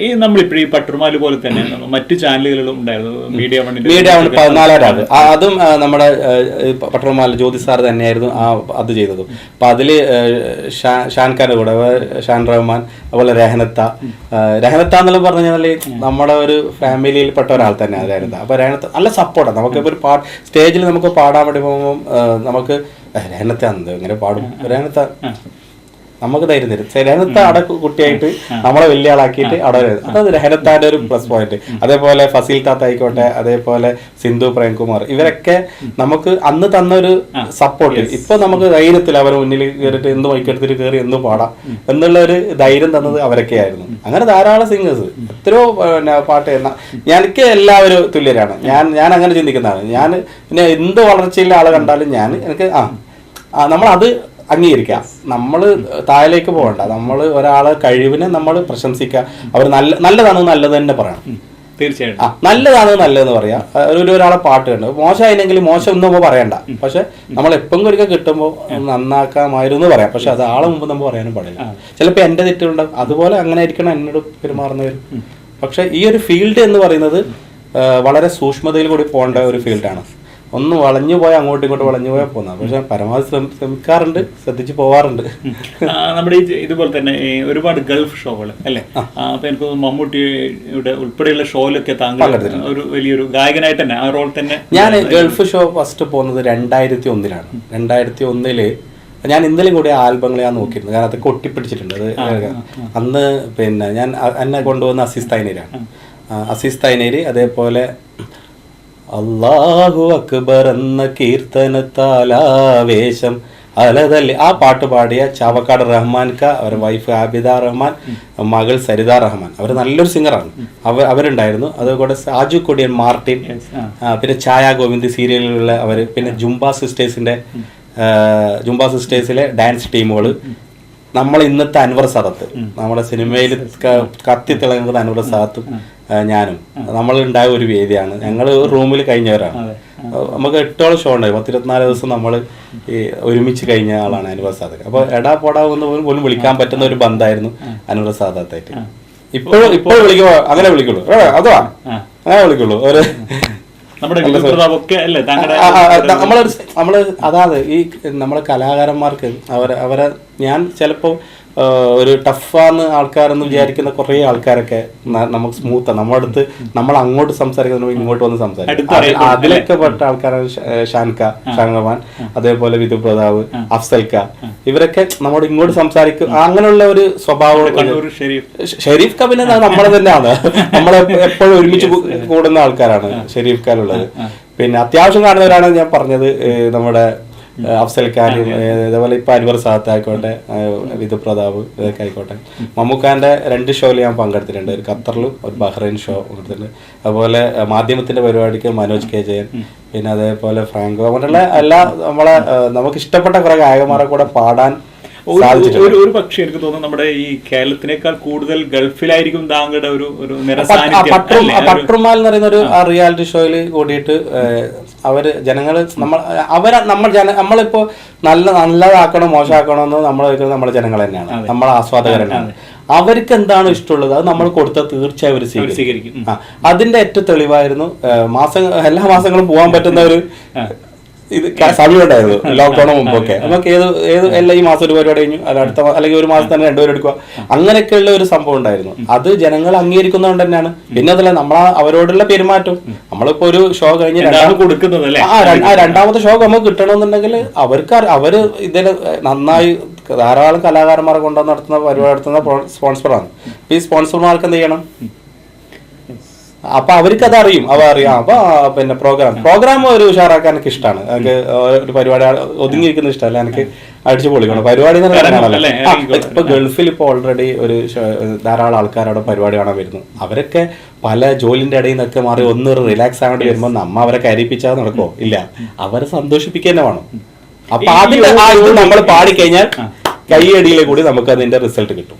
ഈ നമ്മളിപ്പോഴും ഈ പട്ടുമാൽ പോലെ തന്നെ മറ്റു ചാനലുകളിലും ഉണ്ടായിരുന്നു. മീഡിയ വണ്ണിന്റെ മീഡിയ പതിനാലാം രാവ് അതും. നമ്മുടെ പട്ടണമാല ജ്യോതി സാർ തന്നെയായിരുന്നു ആ അത് ചെയ്തതും. അപ്പൊ അതിൽ ഷാൻ കൂടെ ഷാൻ റഹ്മാൻ അതുപോലെ രഹനത്ത രഹനത്ത എന്നെല്ലാം പറഞ്ഞു കഴിഞ്ഞാൽ നമ്മുടെ ഒരു ഫാമിലിയിൽ പെട്ട ഒരാൾ തന്നെ അതായിരുന്നു രഹനത്ത അപ്പൊ രഹനത്ത നല്ല സപ്പോർട്ടാണ് നമുക്ക് ഒരു പാട്ട് സ്റ്റേജിൽ നമുക്ക് പാടാൻ വേണ്ടി പോകുമ്പോൾ നമുക്ക് "ഏ, രഹനത്ത എന്ത് ഇങ്ങനെ പാടും. രഹനത്ത നമുക്ക് ധൈര്യം തരും രഹനത്ത അവിടെ കുട്ടിയായിട്ട് നമ്മളെ വലിയ ആളാക്കിയിട്ട് അവിടെ. അതായത് രഹനത്താന്റെ ഒരു പ്ലസ് പോയിന്റ് അതേപോലെ ഫസീൽ താത്ത ആയിക്കോട്ടെ അതേപോലെ സിന്ധു പ്രേംകുമാർ. ഇവരൊക്കെ നമുക്ക് അന്ന് തന്ന ഒരു സപ്പോർട്ട് ഇപ്പൊ നമുക്ക് ധൈര്യത്തിൽ അവരെ മുന്നിൽ കയറിയിട്ട് എന്ത് മൈക്കെടുത്തിട്ട് കയറി എന്ത് പാടാം എന്നുള്ള ഒരു ധൈര്യം തന്നത് അവരൊക്കെയായിരുന്നു. അങ്ങനെ ധാരാളം സിംഗേഴ്സ് എത്രയോ പിന്നെ പാട്ട് എന്ന- എനിക്ക് എല്ലാവരും തുല്യരാണ്. ഞാൻ ഞാൻ അങ്ങനെ ചിന്തിക്കുന്നതാണ്. ഞാൻ പിന്നെ എന്ത് വളർച്ചയിലെ ആൾ കണ്ടാലും ഞാൻ എനിക്ക് ആ ആ, നമ്മൾ അത് അംഗീകരിക്കാം. നമ്മൾ താഴേക്ക് പോകണ്ട. നമ്മൾ ഒരാളെ കഴിവിനെ നമ്മൾ പ്രശംസിക്കുക അവർ നല്ല നല്ലതാണ് നല്ലത് തന്നെ പറയണം. തീർച്ചയായിട്ടും. ആ നല്ലതാണ് നല്ലതെന്ന് പറയാം. ഒരു ഒരാളെ പാട്ട് കണ്ടു. മോശമായില്ലെങ്കിൽ മോശം ഒന്നും പറയണ്ട. പക്ഷെ നമ്മൾ എപ്പം ഒരിക്കൽ കിട്ടുമ്പോൾ നന്നാക്കാമായിരുന്നു പറയാം. പക്ഷെ അത് ആളെ മുമ്പ് നമ്മൾ പറയാനും പാടില്ല. ചിലപ്പോൾ എന്റെ തെറ്റുണ്ടാവും അതുപോലെ അങ്ങനെ ആയിരിക്കണം എന്നോട് പെരുമാറുന്നവർ പക്ഷെ ഈ ഒരു ഫീൽഡ് എന്ന് പറയുന്നത് വളരെ സൂക്ഷ്മതയിൽ കൂടി പോകേണ്ട ഒരു ഫീൽഡാണ്. ഒന്ന് വളഞ്ഞു പോയാൽ അങ്ങോട്ടും ഇങ്ങോട്ടും വളഞ്ഞു പോയാൽ പോകുന്ന പക്ഷെ പരമാവധി ശ്രമി- ശ്രമിക്കാറുണ്ട് ശ്രദ്ധിച്ച് പോവാറുണ്ട്. നമ്മുടെ ഈ ഇതുപോലെ തന്നെ ഒരുപാട് ഗൾഫ് ഷോകൾ അല്ലേ? അപ്പൊ എനിക്ക് മമ്മൂട്ടിയുടെ ഉൾപ്പെടെയുള്ള ഷോയിലൊക്കെ താങ്കൾ ഒരു വലിയൊരു ഗായകനായിട്ട് തന്നെ ആ റോൾ തന്നെ ഞാൻ ഗൾഫ് ഷോ ഫസ്റ്റ് പോകുന്നത് രണ്ടായിരത്തി ഒന്നിലാണ് രണ്ടായിരത്തി ഒന്നിൽ ഞാൻ ഇന്നലെയും കൂടി ആൽബങ്ങൾ ഞാൻ നോക്കിയിരുന്നു. കാരണം അതൊക്കെ ഒട്ടിപ്പിടിച്ചിട്ടുണ്ട്. അത് അന്ന് പിന്നെ ഞാൻ എന്നെ കൊണ്ടുവന്ന അസീസ് തൈനേരാണ്. അസീസ് തൈനേര് അതേപോലെ അള്ളാഹു അക്ബർ എന്ന കീർത്തനത്താലാവേശം അലതല്ലേ. ആ പാട്ട് പാടിയ ചാവക്കാട് റഹ്മാൻ ക അവരുടെ വൈഫ് ആബിദ റഹ്മാൻ മകൾ സരിത റഹ്മാൻ. അവർ നല്ലൊരു സിംഗറാണ് അവർ അവരുണ്ടായിരുന്നു. അതുകൂടെ സാജു കൊടിയൻ മാർട്ടിൻ പിന്നെ ഛായ ഗോവിന്ദ് സീരിയലിലുള്ള അവർ പിന്നെ ജുംബ സിസ്റ്റേഴ്സിന്റെ ജുംബ സിസ്റ്റേഴ്സിലെ ഡാൻസ് ടീമുകൾ നമ്മൾ ഇന്നത്തെ അൻവർ സദത്ത്. നമ്മുടെ സിനിമയിൽ കത്തി തിളങ്ങുന്നത് അൻവർ സദത്തും ഞാനും. നമ്മൾ ഉണ്ടായ ഒരു വേദിയാണ്. ഞങ്ങൾ റൂമിൽ കഴിഞ്ഞവരാണ്. നമുക്ക് എട്ടോളം ഷോ ഉണ്ടായി. പത്തിരുപത്തിനാല് ദിവസം നമ്മൾ ഈ ഒരുമിച്ച് കഴിഞ്ഞ ആളാണ് അൻവർ സാദത്ത്. അപ്പോൾ എടാ പോടാ എന്ന് പോലും വിളിക്കാൻ പറ്റുന്ന ഒരു ബന്ധമായിരുന്നു അൻവർ സാദത്തായിട്ട്. ഇപ്പോഴും ഇപ്പോഴും വിളിക്കുമോ അങ്ങനെ വിളിക്കുള്ളൂ. അതോ? അങ്ങനെ വിളിക്കുള്ളൂ. ഒരു നമ്മുടെ ഒക്കെ അല്ലേ? നമ്മളൊരു നമ്മൾ അതാത് ഈ നമ്മളെ കലാകാരന്മാർക്ക് അവരെ അവരെ ഞാൻ ചിലപ്പോൾ ഒരു ടഫാന്ന് ആൾക്കാരെന്ന് വിചാരിക്കുന്ന കുറേ ആൾക്കാരൊക്കെ നമുക്ക് സ്മൂത്താണ് നമ്മുടെ അടുത്ത് നമ്മൾ അങ്ങോട്ട് സംസാരിക്കുന്ന ഇങ്ങോട്ട് വന്ന് സംസാരിക്കും. അതിലൊക്കെ പെട്ട ആൾക്കാരാണ് ഷാൻക ഷാൻഖമാൻ അതേപോലെ വിധു പ്രതാപ് അഫ്സൽക്ക ഇവരൊക്കെ നമ്മോട് ഇങ്ങോട്ട് സംസാരിക്കും. അങ്ങനെയുള്ള ഒരു സ്വഭാവം ഷെരീഫ്. പിന്നെ നമ്മളെ തന്നെയാണ്. നമ്മളെ എപ്പോഴും ഒരുമിച്ച് കൂടുന്ന ആൾക്കാരാണ് ഷെരീഫ് ഖാനുള്ളത് പിന്നെ അത്യാവശ്യം കാണുന്നവരാണ് ഞാൻ പറഞ്ഞത് നമ്മുടെ അഫ്സൽ ഖാൻ അതേപോലെ ഇപ്പൊ അൻവർ സാത്ത് ആയിക്കോട്ടെ വിധു പ്രതാപ് ഇതൊക്കെ ആയിക്കോട്ടെ മമ്മൂക്കാന്റെ രണ്ട് ഷോയിൽ ഞാൻ പങ്കെടുത്തിട്ടുണ്ട്. ഒരു ഖത്തറിലും ഒരു ബഹ്റൈൻ ഷോ പങ്കെടുത്തിട്ടുണ്ട് അതുപോലെ മാധ്യമത്തിന്റെ പരിപാടിക്ക് മനോജ് കെ. ജയൻ പിന്നെ അതേപോലെ ഫ്രാങ്കോ അങ്ങനെയുള്ള എല്ലാ നമ്മളെ നമുക്ക് ഇഷ്ടപ്പെട്ട കുറെ ഗായകന്മാരെ കൂടെ പാടാൻ സാധിച്ചിട്ടുണ്ട് ഒരു ഒരു പക്ഷേ എനിക്ക് തോന്നുന്നു നമ്മുടെ ഈ കേരളത്തിനേക്കാൾ കൂടുതൽ ഗൾഫിലായിരിക്കും താങ്കളുടെ ഒരു ഒരു പട്രുമാൽ എന്ന് പറയുന്ന ഒരു റിയാലിറ്റി ഷോയിൽ കൂടിയിട്ട് അവർ ജനങ്ങൾ നമ്മൾ അവരെ നമ്മൾ ജന നമ്മളിപ്പോ നല്ല നല്ലതാക്കണോ മോശമാക്കണോ എന്ന് നമ്മൾ നമ്മുടെ ജനങ്ങൾ തന്നെയാണ്. നമ്മളെ ആസ്വാദകർ തന്നെയാണ്. അവർക്ക് എന്താണ് ഇഷ്ടമുള്ളത്? അത് നമ്മൾ കൊടുത്താൽ തീർച്ചയായും അവർ സ്വീകരിക്കും. അതിന്റെ ഏറ്റവും തെളിവായിരുന്നു മാസം എല്ലാ മാസങ്ങളും പോകാൻ പറ്റുന്ന ഒരു ഇത് സമയമുണ്ടായിരുന്നു ലോക്ക്ഡൌണ് മുമ്പൊക്കെ. നമുക്ക് ഏത് ഏത് എല്ലാ ഈ മാസം ഒരു പരിപാടി കഴിഞ്ഞു. അല്ല അടുത്ത അല്ലെങ്കിൽ ഒരു മാസം തന്നെ രണ്ടുപേരും എടുക്കുക. അങ്ങനെയൊക്കെയുള്ള ഒരു സംഭവം ഉണ്ടായിരുന്നു. അത് ജനങ്ങൾ അംഗീകരിക്കുന്നതുകൊണ്ട് തന്നെയാണ്. പിന്നെ അതല്ല നമ്മൾ അവരോടുള്ള പെരുമാറ്റം. നമ്മളിപ്പോ ഒരു ഷോ കഴിഞ്ഞ് രണ്ടാമത് ആ രണ്ടാമത്തെ ഷോ നമുക്ക് കിട്ടണമെന്നുണ്ടെങ്കിൽ അവർക്ക് അവർ ഇതിൽ നന്നായി ധാരാളം കലാകാരന്മാരെ കൊണ്ടുവന്ന് നടത്തുന്ന പരിപാടി നടത്തുന്ന സ്പോൺസറാണ്. ഈ സ്പോൺസർമാർക്ക് എന്ത് ചെയ്യണം? അപ്പൊ അവർക്ക് അത് അറിയും അവ അറിയാം അപ്പൊ പിന്നെ പ്രോഗ്രാം പ്രോഗ്രാം ഒരു ഉഷാറാക്കാൻ എനിക്ക് ഇഷ്ടമാണ് എനിക്ക് ഒരു പരിപാടി ഒതുങ്ങിയിരിക്കുന്ന ഇഷ്ടമല്ല. എനിക്ക് അടിച്ചു പൊളിക്കണം. പരിപാടി എന്ന്. ഇപ്പൊ ഗൾഫിൽ ഇപ്പൊ ഓൾറെഡി ഒരു ധാരാളം ആൾക്കാർ അവിടെ പരിപാടി കാണാൻ വരുന്നു. അവരൊക്കെ പല ജോലിന്റെ ഇടയിൽ നിന്നൊക്കെ മാറി ഒന്ന് റിലാക്സ് ആവേണ്ടി വരുമ്പോൾ നമ്മ അവരെ കരയിപ്പിച്ചാൽ നടക്കുമോ ഇല്ല. അവരെ സന്തോഷിപ്പിക്കുക തന്നെ വേണം. അപ്പൊ ആദ്യം അതിന്റെ ആ ഇത് നമ്മൾ പാടിക്കഴിഞ്ഞാൽ കൈയടിയിലെ കൂടി നമുക്ക് അതിന്റെ റിസൾട്ട് കിട്ടും.